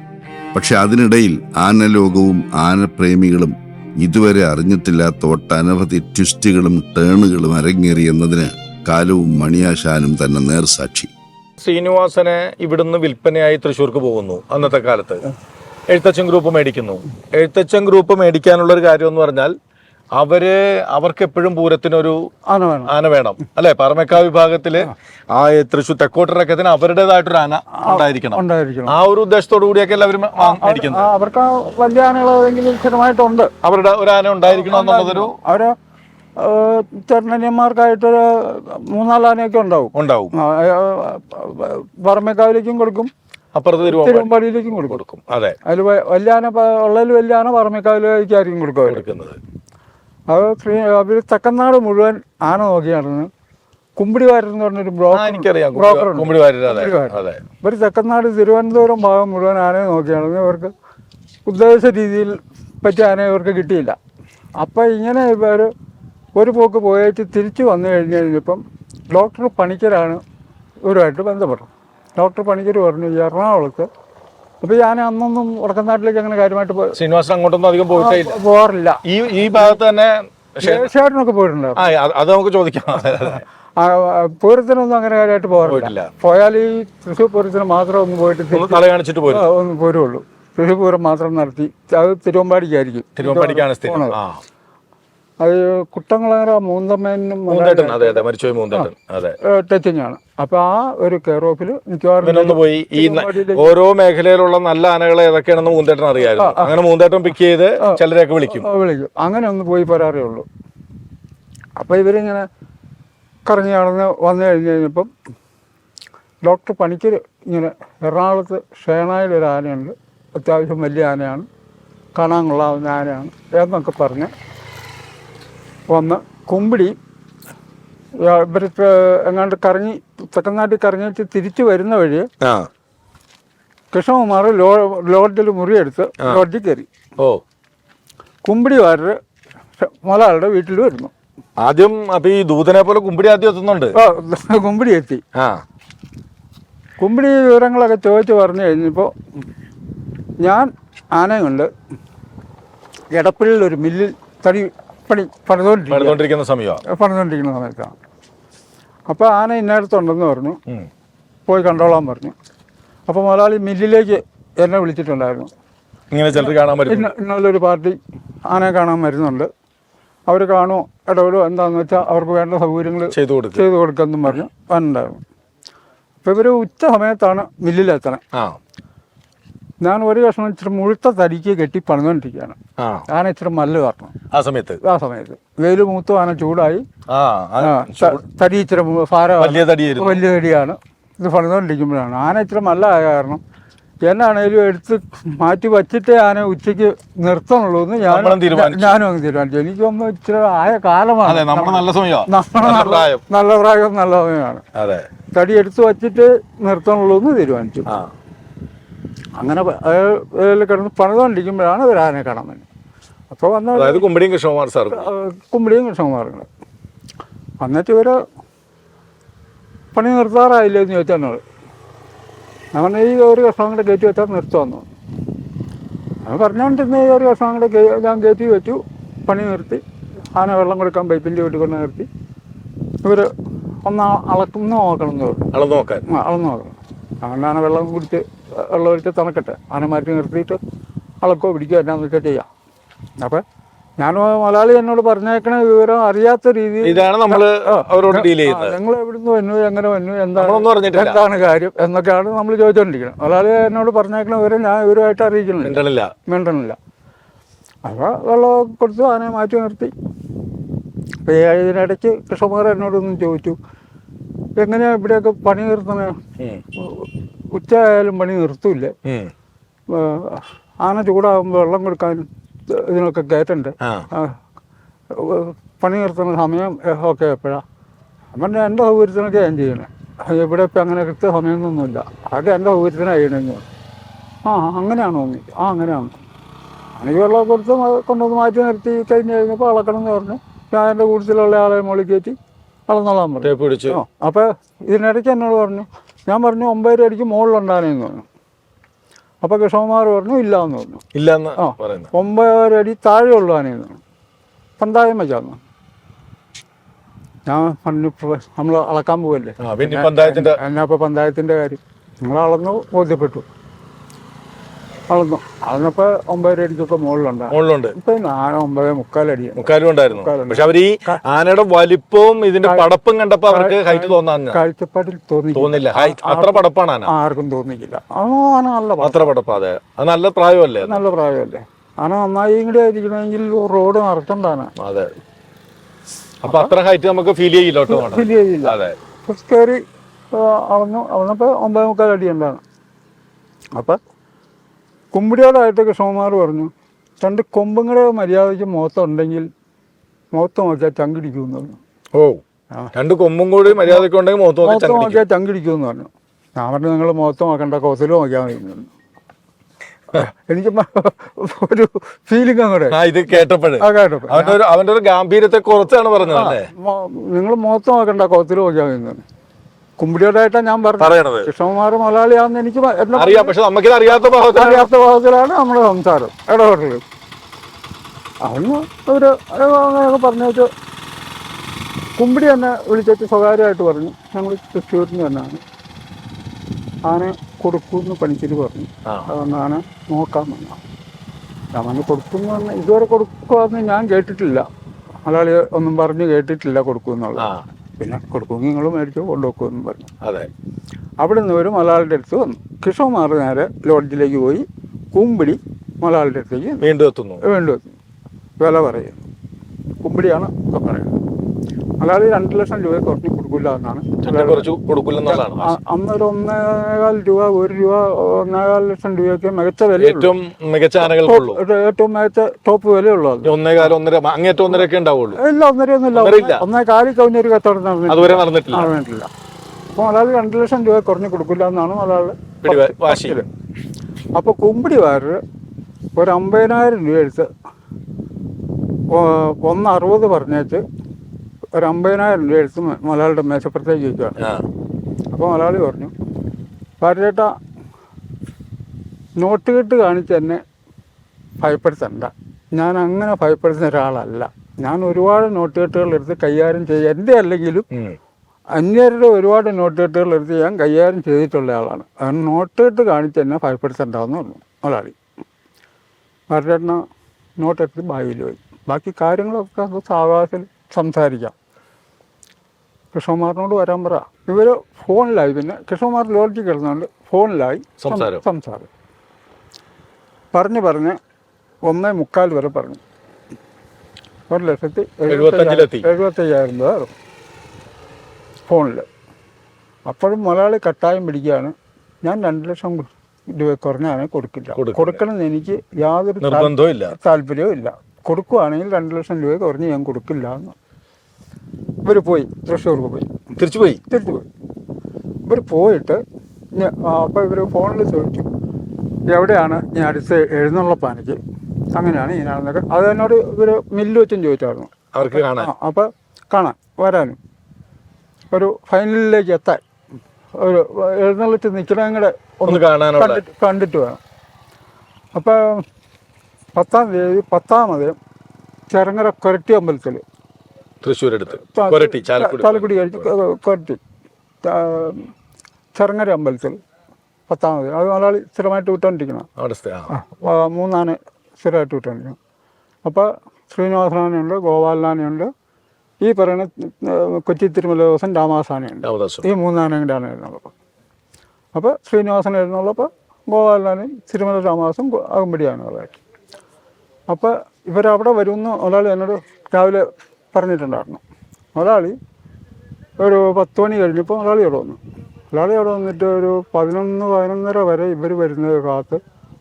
പക്ഷെ അതിനിടയിൽ ആനലോകവും ആനപ്രേമികളും ഇതുവരെ അറിഞ്ഞിട്ടില്ലാത്ത ഒട്ടനവധി ട്വിസ്റ്റുകളും ടേണുകളും അരങ്ങേറിയെന്നതിന് കാലവും മണിയാശാനും തന്നെ നേർസാക്ഷി. ശ്രീനിവാസനെ ഇവിടുന്ന് വിൽപ്പനയായി തൃശ്ശൂർക്ക് പോകുന്നു അന്നത്തെ കാലത്ത്. എഴുത്തച്ഛൻ ഗ്രൂപ്പ് മേടിക്കുന്നു. എഴുത്തച്ഛൻ ഗ്രൂപ്പ് മേടിക്കാനുള്ള ഒരു കാര്യം എന്ന് പറഞ്ഞാൽ അവർ അവർക്ക് എപ്പോഴും പൂരത്തിനൊരു ആന വേണം. ആന വേണം. അല്ലെ? പറമേക്കാവ് വിഭാഗത്തിൽ ആ. തൃശ്ശൂർ തെക്കോട്ടിറക്കത്തിന് അവരുടേതായിട്ടൊരു ആന ഉണ്ടായിരിക്കണം. ഉണ്ടായിരിക്കണം. ആ ഒരു ഉദ്ദേശത്തോടു കൂടിയൊക്കെ എല്ലാവരും മേടിക്കുന്നത്. അവർക്ക് വലിയ ആനകളെങ്കിലും സ്ഥിരമായിട്ടുണ്ട്. അവരുടെ ഒരു ആന ഉണ്ടായിരിക്കണം എന്നുള്ളതൊരു അവർ മൂന്നാൽ ആനയൊക്കെ ഉണ്ടാവും. ഉണ്ടാവും. പറമേക്കാവിലേക്കും കൊടുക്കും. അപ്പുറത്ത് തിരുവമ്പാടി തിരുവമ്പാടിയിലേക്കും കൊടുക്കും. അതെ. അതിൽ വലിയ ആന ഉള്ളതിൽ വലിയ ആന പറമേക്കാവിലേക്കായിരിക്കും കൊടുക്കുക കൊടുക്കുന്നത്. അത് ശ്രീ അവർ തെക്കനാട് മുഴുവൻ ആന നോക്കി നടന്ന് കുമ്പിടി എന്ന് പറഞ്ഞൊരു ബ്രോക്കർ ബ്രോക്കർ ഉണ്ട്. കുമ്പിടി അതെ കുമ്പിടി അതെ. ഇവർ തെക്കനാട് തിരുവനന്തപുരം ഭാഗം മുഴുവൻ ആനയെ നോക്കി നടന്ന് ഇവർക്ക് ഉദ്ദേശ രീതിയിൽ പറ്റിയ ആനയെ ഇവർക്ക് കിട്ടിയില്ല. അപ്പം ഇങ്ങനെ ഇവർ ഒരു പോക്ക് പോയിട്ട് തിരിച്ചു വന്നു കഴിഞ്ഞ് കഴിഞ്ഞപ്പം ഡോക്ടർ പണിക്കരാണ് ഇവരുമായിട്ട് ബന്ധപ്പെട്ടത്. ഡോക്ടർ പണിക്കർ പറഞ്ഞു എറണാകുളത്ത് അപ്പോൾ ഞാൻ അന്നൊന്നും വടക്കനാട്ടിലേക്ക് അങ്ങനെ കാര്യമായിട്ട് ശ്രീനിവാസൻ അങ്ങോട്ടൊന്നും അധികം പോയിട്ടില്ല. പോകാറില്ല. ഈ ഈ ഭാഗത്ത് തന്നെ പോയിട്ടുണ്ടായിരുന്നു ആ അത് നമുക്ക് ചോദിക്കാം. പൂരത്തിനൊന്നും അങ്ങനെ കാര്യമായിട്ട് പോകാറില്ല. പോയാൽ ഈ തൃശ്ശൂർ പൂരത്തിന് മാത്രം ഒന്ന് പോയിട്ട് തല കാണിച്ചിട്ട് ഒന്ന് പോരുള്ളൂ. തൃശ്ശൂർ പൂരം മാത്രം നടത്തി. അത് തിരുവമ്പാടിക്കായിരിക്കും. തിരുവമ്പാടിക്കാണ് അത് കുട്ടങ്ങളേറ മൂന്തമ്മേനും മൂന്തേട്ടൻ അതെ അതെ മരിച്ചുപോയി മൂന്തേട്ടൻ അതെ. അപ്പൊ ആ ഒരു കെയർ ഓഫിൽ മിക്കവാറും പോയി. ഈ ഓരോ മേഖലയിലുള്ള നല്ല ആനകളെ ഏതൊക്കെയാണെന്ന് മൂന്തേട്ടൻ അറിയായിരുന്നു. അങ്ങനെ മൂന്തേട്ടൻ പിക്ക് ചെയ്ത് ചിലരെയൊക്കെ വിളിക്കും. വിളിക്കും. അങ്ങനെ ഒന്ന് പോയി പോരാറേ ഉള്ളൂ അപ്പൊ ഇവരിങ്ങനെ കറങ്ങി നടന്ന് വന്നു കഴിഞ്ഞ് കഴിഞ്ഞപ്പം ഡോക്ടർ പണിക്കർ ഇങ്ങനെ എറണാകുളത്ത് ഷേണായിൽ ഒരു ആനയുണ്ട്. അത്യാവശ്യം വലിയ ആനയാണ്. കാണാൻ കൊള്ളാവുന്ന ആനയാണ് എന്നൊക്കെ പറഞ്ഞ് വന്ന് കുമ്പിടി ഇവർ എങ്ങാണ്ട് കറങ്ങി തെക്കനാട്ടിൽ കറങ്ങിയിട്ട് തിരിച്ചു വരുന്ന വഴി കൃഷ്ണകുമാർ ലോ ലോഡ്ജിൽ മുറിയെടുത്ത് ലോഡ്ജിൽ കയറി. ഓ. കുമ്പിടിവാരർ മുതലാളുടെ വീട്ടിൽ വരുന്നു. ആദ്യം അപ്പൊ ഈ ദൂതനെ പോലെ കുമ്പിടി ആദ്യം എത്തുന്നുണ്ട്? [laughs] കുമ്പിടി എത്തി. കുമ്പിടി വിവരങ്ങളൊക്കെ ചോദിച്ചു പറഞ്ഞു കഴിഞ്ഞപ്പോൾ ഞാൻ ആനയും കൊണ്ട് എടപ്പള്ളിയിൽ ഒരു മില്ലിൽ തടി പണി പണിതുകൊണ്ടിരിക്കുക പണിതുകൊണ്ടിരിക്കുന്ന സമയമാണ് പണിതുകൊണ്ടിരിക്കുന്ന സമയത്താണ് അപ്പോൾ ആന ഇന്നടത്തുണ്ടെന്ന് പറഞ്ഞു. പോയി കണ്ടോളാൻ പറഞ്ഞു. അപ്പോൾ മുതലാളി മില്ലിലേക്ക് എന്നെ വിളിച്ചിട്ടുണ്ടായിരുന്നു. ഇങ്ങനെ ചിലർ കാണാൻ പറ്റും ഇന്ന ഇന്നുള്ളൊരു പാർട്ടി ആനയെ കാണാൻ വരുന്നുണ്ട്. അവർ കാണുമോ ഇടപെടുമോ എന്താണെന്ന് വെച്ചാൽ അവർക്ക് വേണ്ട സൗകര്യങ്ങൾ ചെയ്തു കൊടുക്കും. ചെയ്തു കൊടുക്കുമെന്നും പറഞ്ഞു. വന്നിട്ടുണ്ടായിരുന്നു. അപ്പോൾ ഇവർ ഉച്ച സമയത്താണ് മില്ലിലെത്തണേ. ആ. ഞാൻ ഒരു കഷ്ണം ഇച്ചിരി മുഴുത്ത തടിക്ക് കെട്ടി പണിതുകൊണ്ടിരിക്കുകയാണ് ആന ഇച്ചിരി മല്ല് കാരണം ആ സമയത്ത്? ആ സമയത്ത്. വെയിൽ മൂത്തു ആന ചൂടായി. തടി ഇച്ചിരി ഭാരം വലിയ തടിയാണ്. ഇത് പണിതുകൊണ്ടിരിക്കുമ്പോഴാണ് ആന ഇച്ചിരി മല്ലായ കാരണം എന്നാണേലും എടുത്ത് മാറ്റി വച്ചിട്ടേ ആന ഉച്ചയ്ക്ക് നിർത്തണുള്ളൂ എന്ന് ഞാൻ. ഞാനും അങ്ങ് തീരുമാനിച്ചു. എനിക്കൊന്നും ഇച്ചിരി ആയ കാലമാണ്. നല്ല പ്രായം. നല്ല സമയമാണ്. തടി എടുത്ത് വച്ചിട്ട് നിർത്തണുള്ളൂ എന്ന് തീരുമാനിച്ചു അങ്ങനെ കിടന്ന് പണിതുകൊണ്ടിരിക്കുമ്പോഴാണ് ഇവർ ആനയെ കാണാൻ അപ്പോൾ വന്ന അതായത് കുമ്പിടിയും കൃഷ്ണകുമാർ സാർ കുമ്പിടിയും കൃഷ്ണകുമാറുകൾ വന്നിട്ട് ഇവർ പണി നിർത്താറായില്ലേ എന്ന് ചോദിച്ചാൽ എന്നോട് അങ്ങനെ ഈ ഒരു കഷ്ണം കൂടെ കയറ്റി വെച്ചാൽ നിർത്തുമെന്നു അത് പറഞ്ഞുകൊണ്ടിരുന്ന ഈ ഒരു കഷ്ണം കൂടെ ഞാൻ കയറ്റി വെച്ചു. പണി നിർത്തി. ആന വെള്ളം കൊടുക്കാൻ പൈപ്പിന്റെ വീട്ടിൽ കൊണ്ട് നിർത്തി. ഇവർ ഒന്ന് അളക്കുന്ന നോക്കണം എന്ന് പറഞ്ഞു. അളന്ന് നോക്കാൻ. ആ അളന്ന് നോക്കണം. ആന വെള്ളം കുടിച്ച് ഒഴിച്ച് തണക്കട്ടെ. ആന മാറ്റി നിർത്തിയിട്ട് അളക്കോ പിടിക്കോ എന്നാന്ന് വെച്ചാൽ ചെയ്യാം. അപ്പം ഞാൻ മലയാളി എന്നോട് പറഞ്ഞേക്കണ വിവരം അറിയാത്ത രീതിയിൽ ഇതാണ് നമ്മൾ അവരോട് ഡീൽ ചെയ്യുന്നത്. നിങ്ങൾ എവിടുന്ന് വന്നു എങ്ങനെ വന്നു എന്താണ് എന്താണ് കാര്യം എന്നൊക്കെയാണ് നമ്മൾ ചോദിച്ചുകൊണ്ടിരിക്കുന്നത് മലയാളി എന്നോട് പറഞ്ഞേക്കണ വിവരം ഞാൻ ഇവരുമായിട്ട് അറിയിക്കുന്നില്ല. മിണ്ടണില്ല. മിണ്ടണില്ല. അപ്പോൾ വെള്ളം കൊടുത്തു ആനെ മാറ്റി നിർത്തി. അപ്പോൾ ഇതിനിടയ്ക്ക് കൃഷ്ണകുമാർ എന്നോടൊന്നും ചോദിച്ചു. എങ്ങനെയാ ഇവിടെയൊക്കെ പണി നിർത്തണേ ഉം. ഉച്ച ആയാലും പണി നിർത്തൂല്ല ആന ചൂടാകുമ്പോൾ വെള്ളം കൊടുക്കാൻ ഇതിനൊക്കെ കയറ്റണ്ടേ. പണി നിർത്തുന്ന സമയം ഒക്കെ എപ്പോഴാണ് അപ്പം എന്റെ സൗകര്യത്തിനൊക്കെ ഞാൻ ചെയ്യണേ. ഇവിടെ ഇപ്പം അങ്ങനെ കൃത്യ സമയമൊന്നുമില്ല. അതൊക്കെ എന്റെ സൗകര്യത്തിനാണ് ചെയ്യണമെന്ന് ആ അങ്ങനെയാണോ തോന്നി. ആ അങ്ങനെയാണ്. അങ്ങനെ വെള്ളം കൊടുത്ത് കൊണ്ടുവന്ന് മാറ്റി നിർത്തി കഴിഞ്ഞ് കഴിഞ്ഞപ്പോൾ അളക്കണം എന്ന് പറഞ്ഞു. ഞാൻ എന്റെ കൂട്ടത്തിലുള്ള ആളെ മുകളിൽ കയറ്റി അളന്നോളാൻ പറഞ്ഞു. അപ്പോൾ ഇതിനിടയ്ക്ക് എന്നോട് പറഞ്ഞു ഞാൻ പറഞ്ഞു ഒമ്പതര അടിക്ക് മുകളിലുണ്ടാനേന്ന് പറഞ്ഞു. അപ്പോൾ കൃഷ്ണകുമാർ പറഞ്ഞു ഇല്ല എന്ന് പറഞ്ഞു. ഇല്ലെന്ന് ആ. പറയുന്നത്. ഒമ്പതര അടി താഴെ ഉള്ളതാനേന്ന് പറഞ്ഞു. പന്തായം വെച്ചാന്ന് ഞാൻ പറഞ്ഞു നമ്മൾ അളക്കാൻ പോവല്ലേ? എന്നാ ഇപ്പോൾ പഞ്ചായത്തിന്റെ കാര്യം നിങ്ങൾ അളന്ന് ബോധ്യപ്പെട്ടു. അളന്നു. അളന്നപ്പോൾ ഒമ്പതര അടിക്കൊക്കെ മുകളിലുണ്ട്. മുകളിലുണ്ട്. ഇപ്പം ഒമ്പതേ മുക്കാലടിയാണ് മുക്കാലും ഉണ്ടായിരുന്നു. പക്ഷെ അവർ ഈ ആനയുടെ വലിപ്പവും ഇതിന്റെ പടപ്പും കണ്ടപ്പോ അവർക്ക് ഹൈറ്റ് തോന്നാൻ കാഴ്ചപ്പാടിൽ തോന്നി തോന്നില്ല. അത്ര പടപ്പാണ് ആന. ആർക്കും തോന്നിക്കില്ല ആന നല്ല. അത്ര പടപ്പാ അതെ. അത് നല്ല പ്രായമല്ലേ? നല്ല പ്രായമല്ലേ? ആന നന്നായി ഇങ്ങോട്ട് ആയിരിക്കണമെങ്കിൽ റോഡ് നടത്തണ്ടാണ് അതെ. അപ്പൊ അത്ര ഹൈറ്റ് നമുക്ക് ഫീൽ ചെയ്യില്ല ഫീൽ ചെയ്യില്ല. അതെ. കയറി അളന്നു. ഒമ്പത് മുക്കാൽ അടി ഉണ്ടാണ്. അപ്പം കുമ്പിടിയോടായിട്ട് കൃഷ്ണകുമാർ പറഞ്ഞു രണ്ട് കൊമ്പും കൂടെ മര്യാദയ്ക്ക് മുഖത്തുണ്ടെങ്കിൽ മുഖത്ത് നോക്കിയാൽ ചങ്കിടിക്കുമെന്ന് പറഞ്ഞു. ഓ രണ്ട് കൊമ്പും കൂടി മര്യാദയ്ക്ക് ഉണ്ടെങ്കിൽ മുഖത്ത് മുഖത്ത്. നോക്കിയാൽ ചങ്കിടിക്കുമെന്ന് പറഞ്ഞു. ഞാൻ പറഞ്ഞു നിങ്ങൾ മുഖത്ത് നോക്കണ്ട കോസിൽ നോക്കിയാൽ മതി. എനിക്ക് ഒരു ഫീലിംഗ് അങ്ങോട്ട്. ഇത് കേട്ടപ്പോഴേ. അവന്റെ ഒരു ഗാംഭീര്യത്തെ കുറച്ചാണ് പറഞ്ഞത് നിങ്ങൾ മുഖത്ത് നോക്കണ്ട കോത്തിൽ നോക്കിയാൽ മതി. കുമ്പിടിയോടായിട്ടാണ് ഞാൻ പറഞ്ഞത്. കൃഷ്ണകുമാർ മലയാളിയാണെന്ന് എനിക്ക് അറിയാം പക്ഷെ നമുക്കിത് അറിയാത്ത അറിയാത്ത ഭാഗത്തിലാണ് നമ്മുടെ സംസാരം. ഇടപെട്ടത് അന്ന് ഒരു അങ്ങനെയൊക്കെ പറഞ്ഞു വെച്ച് കുമ്പിടി തന്നെ വിളിച്ചിട്ട് സ്വകാര്യമായിട്ട് പറഞ്ഞു. ഞങ്ങൾ തൃശ്ശൂരിൽ നിന്ന് തന്നെയാണ് ആന കൊടുക്കുമെന്ന് പണിച്ചിട്ട് പറഞ്ഞു. അതൊന്നാണ് അതുകൊണ്ട് ആന നോക്കാൻ വന്നത് ഞാൻ കൊടുക്കുന്നു പറഞ്ഞാൽ ഇതുവരെ കൊടുക്കുമെന്ന് ഞാൻ കേട്ടിട്ടില്ല. മലയാളി ഒന്നും പറഞ്ഞു കേട്ടിട്ടില്ല കൊടുക്കുമെന്നുള്ളത് പിന്നെ കൊടുക്കും. നിങ്ങൾ മേടിച്ചോ കൊണ്ടുവെക്കുമെന്നും പറഞ്ഞു. അതെ. അവിടെ നിന്ന് ഒരു മലയാളിയുടെ അടുത്ത് വന്നു. കിഷോമാർ നേരെ ലോഡ്ജിലേക്ക് പോയി. കുമ്പിടി മലയാളിയുടെ അടുത്തേക്ക് വീണ്ടും എത്തുന്നു. വീണ്ടും എത്തുന്നു. വില പറയുന്നു. കുമ്പിടിയാണ് പറയുന്നത്. മലയാളി രണ്ട് ലക്ഷം രൂപ കുറഞ്ഞ് കൊടുക്കില്ല എന്നാണ്. കുറച്ച് കൊടുക്കില്ലെന്നുള്ളതാണ്. അന്നൊരു ഒന്നേകാൽ രൂപ ഒരു രൂപ ഒന്നേകാൽ ലക്ഷം രൂപയൊക്കെ മികച്ച വില ഏറ്റവും മികച്ച ആനകൾക്കുള്ളൂ. ഏറ്റവും മികച്ച ടോപ്പ് വിലയുള്ളൂ അത്. ഒന്നേകാലം ഒന്നര അങ്ങേറ്റം ഒന്നരയൊക്കെ ഉണ്ടാവുള്ളൂ. ഇല്ല ഒന്നരയൊന്നുമില്ല. ഒന്നരയില്ല. ഒന്നേ കാലി കവിഞ്ഞൊരു കച്ചവടം നടന്നില്ല അതുവരെ നടന്നിട്ടില്ല. നടന്നിട്ടില്ല. അപ്പോൾ മലയാളി രണ്ട് ലക്ഷം രൂപ കുറഞ്ഞു കൊടുക്കില്ല എന്നാണ് മലയാളി പിടി വാശി. വാര് ഒരു അമ്പതിനായിരം രൂപ എടുത്ത് ഒന്ന് അറുപത് പറഞ്ഞേച്ച് ഒരു അമ്പതിനായിരം രൂപ എടുത്ത് മലയാളിയുടെ മേശപ്പുറത്തേക്ക് ചോദിക്കുകയാണ് അപ്പോൾ മലയാളി പറഞ്ഞു പാരേട്ട നോട്ട് കെട്ട് കാണിച്ച് എന്നെ ഭയപ്പെടുത്തണ്ട. ഞാൻ അങ്ങനെ ഭയപ്പെടുത്തുന്ന ഒരാളല്ല. ഞാൻ ഒരുപാട് നോട്ട് കെട്ടുകൾ എടുത്ത് കൈകാര്യം ചെയ്യുക എന്റെ അല്ലെങ്കിലും. അന്യരുടെ ഒരുപാട് നോട്ട് കെട്ടുകൾ എടുത്ത് ഞാൻ കൈകാര്യം ചെയ്തിട്ടുള്ള ആളാണ്. അങ്ങനെ നോട്ട് കെട്ട് കാണിച്ച് എന്നെ ഭയപ്പെടുത്തണ്ടാവെന്ന് പറഞ്ഞു മലയാളി. മറുചേട്ടന നോട്ട് എടുത്ത് ബാഗിൽ പോയി ബാക്കി കാര്യങ്ങളൊക്കെ സാവകാശം സാവകാശത്തിൽ സംസാരിക്കാം. കൃഷ്ണകുമാറിനോട് വരാൻ പറ. ഇവർ ഫോണിലായി പിന്നെ കൃഷ്ണകുമാർ ലോഡ്ജിൽ കിടന്നുകൊണ്ട് ഫോണിലായി സംസാരം. പറഞ്ഞ് പറഞ്ഞ് ഒന്നേ മുക്കാൽ വരെ പറഞ്ഞു. ഒരു ലക്ഷത്തി എഴുപത്തഞ്ചിലെത്തി. എഴുപത്തയ്യായിരം രൂപ ആയിരുന്നു ഫോണിൽ അപ്പോഴും മലയാളി കട്ടായം പിടിക്കുകയാണ്. ഞാൻ രണ്ട് ലക്ഷം രൂപ കുറഞ്ഞാണ് കൊടുക്കില്ല. കൊടുക്കണമെന്ന് എനിക്ക് യാതൊരു താല്പര്യവും ഇല്ല. കൊടുക്കുവാണെങ്കിൽ രണ്ട് ലക്ഷം രൂപ കുറഞ്ഞ് ഞാൻ കൊടുക്കില്ല എന്ന്. ഇവർ പോയി തൃശ്ശൂർക്ക് പോയി. തിരിച്ചു പോയി? തിരിച്ചു പോയി. ഇവർ പോയിട്ട് അപ്പോൾ ഇവർ ഫോണിൽ ചോദിച്ചു എവിടെയാണ്? ഞാൻ അടുത്ത് എഴുന്നള്ളപ്പാനയ്ക്ക് അങ്ങനെയാണ് ഞാനെന്നൊക്കെ അത് എന്നോട് ഇവർ മില്ല് വെച്ചും ചോദിച്ചായിരുന്നു. അവർക്ക് കാണാൻ. അപ്പോൾ കാണാൻ വരാനും. ഒരു ഫൈനലിലേക്ക് എത്താൻ. ഒരു എഴുന്നള്ളിച്ച് നിൽക്കണം കൂടെ ഒന്ന് കണ്ടിട്ട് കണ്ടിട്ട് വേണം. അപ്പോൾ പത്താം തീയതി പത്താമത് ചെറങ്ങര കൊരട്ടി അമ്പലത്തിൽ തൃശ്ശൂർ അടുത്ത് കൊരട്ടി ചാലക്കുടി. കൊരട്ടി. ചെറങ്ങര അമ്പലത്തിൽ പത്താമത് അത് മലയാളി സ്ഥിരമായിട്ട് വിട്ടോണ്ടിരിക്കണം മൂന്നാണ് സ്ഥിരമായിട്ട് വിട്ടോണ്ടിരിക്കണം അപ്പോൾ ശ്രീനിവാസനാനയുണ്ട് ഗോപാലനാനയുണ്ട് ഈ പറയുന്ന കൊച്ചി തിരുമല ദിവസം രാമാസാനയുണ്ട് ഈ മൂന്നാനം കൂടെയാണ് എഴുന്നള്ളപ്പോൾ അപ്പോൾ ശ്രീനിവാസൻ എഴുന്നള്ളപ്പോൾ ഗോപാലനാനും തിരുമല രാമദാസും ഗോ- അകമ്പടിയാണ് ഉള്ളതായിട്ട് അപ്പോൾ ഇവരവിടെ വരുമെന്ന് ഒരാൾ എന്നോട് രാവിലെ പറഞ്ഞിട്ടുണ്ടായിരുന്നു. ഒരാളി ഒരു പത്ത് മണി കഴിഞ്ഞപ്പോൾ ഒരാളി അവിടെ വന്നു. ഒരാളി അവിടെ വന്നിട്ട് ഒരു പതിനൊന്ന് പതിനൊന്നര വരെ ഇവർ വരുന്നത് കാത്ത്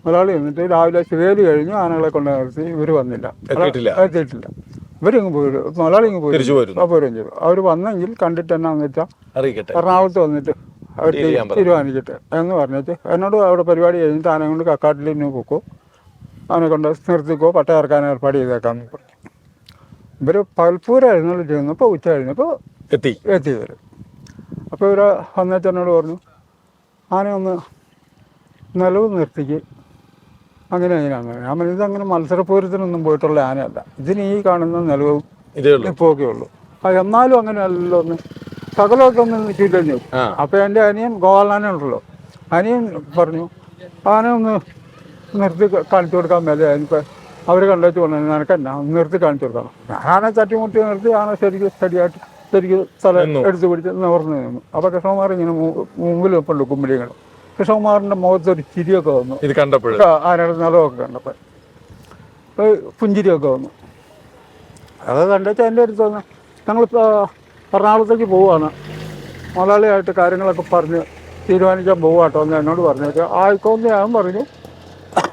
ഒരാളി വന്നിട്ട് രാവിലെ ശിവേലി കഴിഞ്ഞ് ആനകളെ കൊണ്ട് നിർത്തി ഇവർ വന്നില്ല. എത്തിയിട്ടില്ല. ഇവരിങ്ങ് പോയി മലയാളി ഇങ്ങ് പോയി പോരുകയും ചെയ്തു. അവർ വന്നെങ്കിൽ കണ്ടിട്ട് എന്നാന്ന് വെച്ചാൽ അറിയിക്കട്ടെ. എറണാകുളത്ത് വന്നിട്ട് അവർ തീരുമാനിക്കട്ടെ എന്ന് പറഞ്ഞിട്ട് എന്നോട് അവിടെ പരിപാടി കഴിഞ്ഞിട്ട് ആനെ കൊണ്ട് കക്കാട്ടിൽ ഇന്ന് പൊക്കോ അവനെ കൊണ്ട് നിർത്തിക്കോ പട്ട ഇറക്കാൻ ഏർപ്പാട് പറഞ്ഞു. ഇവർ പൽപ്പൂരം എഴുന്നള്ളി ചെയ്യുന്നപ്പോൾ ഉച്ച കഴിഞ്ഞപ്പോൾ എത്തി. എത്തി ഇവർ അപ്പോൾ ഇവർ എന്നോട് പറഞ്ഞു ആനെ ഒന്ന് നിലവ് നിർത്തിക്ക്. അങ്ങനെ അങ്ങനെയാണ് ഞാൻ പറഞ്ഞു ഇതങ്ങനെ മത്സരപൂരത്തിനൊന്നും പോയിട്ടുള്ള ആനയല്ല. ഇതിന് ഈ കാണുന്ന നിലവും ഇതേ ഉള്ളൂ. എന്നാലും അങ്ങനെ അല്ലല്ലോ ഒന്ന് സകലമൊക്കെ ഒന്ന് നിൽക്കില്ലെന്ന് അപ്പോൾ അപ്പൊ എന്റെ അനിയൻ ഗോപാലനെ ഉണ്ടല്ലോ. അനിയൻ പറഞ്ഞു ആന ഒന്ന് നിർത്തി കാണിച്ചു കൊടുക്കാൻ മേലെ അതിനിപ്പോൾ അവർ കണ്ടെത്തി വന്നു നിനക്ക് എന്നാ നിർത്തി കാണിച്ചു കൊടുക്കണം. ഞാനാണെ തട്ടിമുട്ടി നിർത്തി ആണ് ശരിക്കും സ്റ്റഡിയായിട്ട് ശരിക്കും സ്ഥലം എടുത്തു പിടിച്ച് നിവർന്ന് നിന്നു. അപ്പോൾ കൃഷ്ണകുമാർ ഇങ്ങനെ മുമ്പിൽ വെപ്പുണ്ട് കുമ്പിളികൾ കൃഷ്ണകുമാറിന്റെ മുഖത്ത് ഒരു ചിരിയൊക്കെ വന്നു. ഇത് കണ്ടപ്പോഴും? ആ, ആനയുടെ നിലമൊക്കെ കണ്ടപ്പോൾ. പുഞ്ചിരിയൊക്കെ വന്നു. അത് കണ്ടിട്ട് എന്റെ അടുത്ത് വന്ന് ഞങ്ങൾ എറണാകുളത്തേക്ക് പോവാണ്. മുതലാളിയായിട്ട് കാര്യങ്ങളൊക്കെ പറഞ്ഞ് തീരുമാനിക്കാൻ പോവാട്ടോ എന്ന് എന്നോട് പറഞ്ഞു. ആയിക്കോന്ന് ഞാൻ പറഞ്ഞു.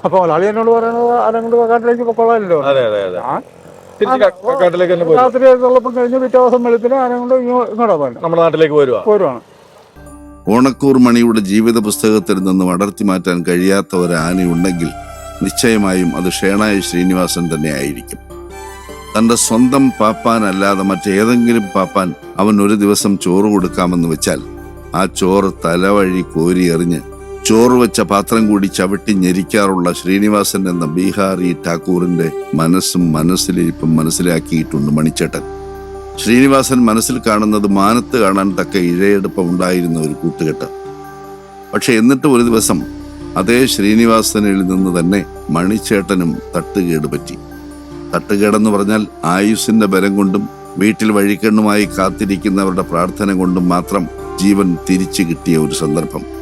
അപ്പോൾ മുതലാളി എന്നോട് പറയുന്നത് ആരെങ്കിലും കാട്ടിലേക്ക് പൊക്കോളാമല്ലോ അതെ അതെ അതെ. ആ? തിരിച്ച് ക- കാട്ടിലേക്ക് തന്നെ പോരും രാത്രി എഴുന്നള്ളപ്പം കഴിഞ്ഞ് പിറ്റേ ദിവസം വെളുപ്പിന് ആരും ഇങ്ങോട്ടാ പോയത് നമ്മുടെ നാട്ടിലേക്ക് വരുവാ ഓണക്കൂർ മണിയുടെ ജീവിത പുസ്തകത്തിൽ നിന്ന് അടർത്തി മാറ്റാൻ കഴിയാത്ത ഒരു ആനയുണ്ടെങ്കിൽ നിശ്ചയമായും അത് ഷേണായി ശ്രീനിവാസൻ തന്നെ ആയിരിക്കും. തന്റെ സ്വന്തം പാപ്പാനല്ലാതെ മറ്റേതെങ്കിലും പാപ്പാൻ അവൻ ഒരു ദിവസം ചോറ് കൊടുക്കാമെന്ന് വെച്ചാൽ ആ ചോറ് തലവഴി കോരി എറിഞ്ഞ് ചോറ് വെച്ച പാത്രം കൂടി ചവിട്ടി ഞെരിക്കാറുള്ള ശ്രീനിവാസൻ എന്ന ബീഹാറി ഠാക്കൂറിന്റെ മനസ്സും മനസ്സിലിരിപ്പും മനസ്സിലാക്കിയിട്ടുണ്ട് മണിച്ചേട്ടൻ. ശ്രീനിവാസൻ മനസ്സിൽ കാണുന്നത് മാനത്ത് കാണാൻ തക്ക ഇഴയെടുപ്പം ഉണ്ടായിരുന്ന ഒരു കൂട്ടുകെട്ട്. പക്ഷെ എന്നിട്ട് ഒരു ദിവസം അതേ ശ്രീനിവാസനിൽ നിന്ന് തന്നെ മണിച്ചേട്ടനും തട്ടുകേട് പറ്റി. തട്ടുകേടെന്ന് പറഞ്ഞാൽ ആയുസിന്റെ ബലം കൊണ്ടും വീട്ടിൽ വഴിക്കണ്ണുമായി കാത്തിരിക്കുന്നവരുടെ പ്രാർത്ഥന കൊണ്ടും മാത്രം ജീവൻ തിരിച്ചു കിട്ടിയ ഒരു സന്ദർഭം.